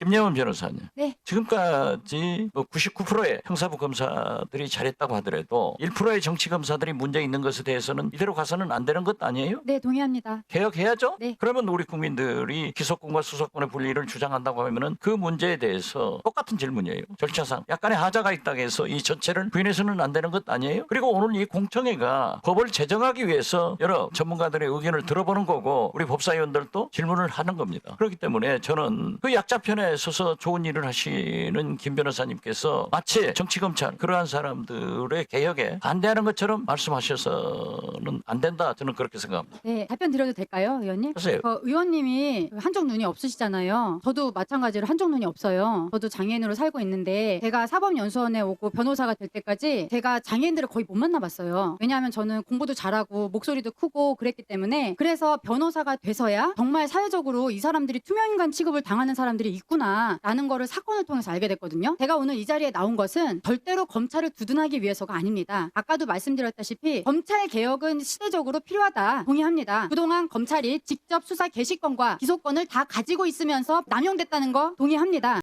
김예원 변호사님. 네. 지금까지 뭐 99%의 형사부 검사들이 잘했다고 하더라도 1%의 정치 검사들이 문제 있는 것에 대해서는 이대로 가서는 안 되는 것 아니에요? 네, 동의합니다. 개혁해야죠? 네. 그러면 우리 국민들이 기소권과 수사권의 분리를 주장한다고 하면은 그 문제에 대해서 똑같은 질문이에요. 절차상 약간의 하자가 있다고 해서 이 전체를 부인해서는 안 되는 것 아니에요? 그리고 오늘 이 공청회가 법을 제정하기 위해서 여러 전문가들의 의견을 들어보는 거고 우리 법사위원들도 질문을 하는 겁니다. 그렇기 때문에 저는 그 약자편에 서서 좋은 일을 하시는 김 변호사님께서 마치 정치검찰 그러한 사람들의 개혁에 반대하는 것처럼 말씀하셔서는 안 된다. 저는 그렇게 생각합니다. 네, 답변 드려도 될까요, 의원님? 하세요. 어, 의원님이 한쪽 눈이 없으시잖아요. 저도 마찬가지로 한쪽 눈이 없어요. 저도 장애인으로 살고 있는데 제가 사법연수원에 오고 변호사가 될 때까지 제가 장애인들을 거의 못 만나봤어요. 왜냐하면 저는 공부도 잘하고 목소리도 크고 그랬기 때문에 그래서 변호사가 돼서야 정말 사회적으로 이 사람들이 투명인간 취급을 당하는 사람들이 있 구나라는 거를 사건을 통해서 알게 됐거든요. 제가 오늘 이 자리에 나온 것은 절대로 검찰을 두둔하기 위해서가 아닙니다. 아까도 말씀드렸다시피 검찰 개혁은 시대적으로 필요하다 동의합니다. 그동안 검찰이 직접 수사 개시권과 기소권을 다 가지고 있으면서 남용됐다는 거 동의합니다.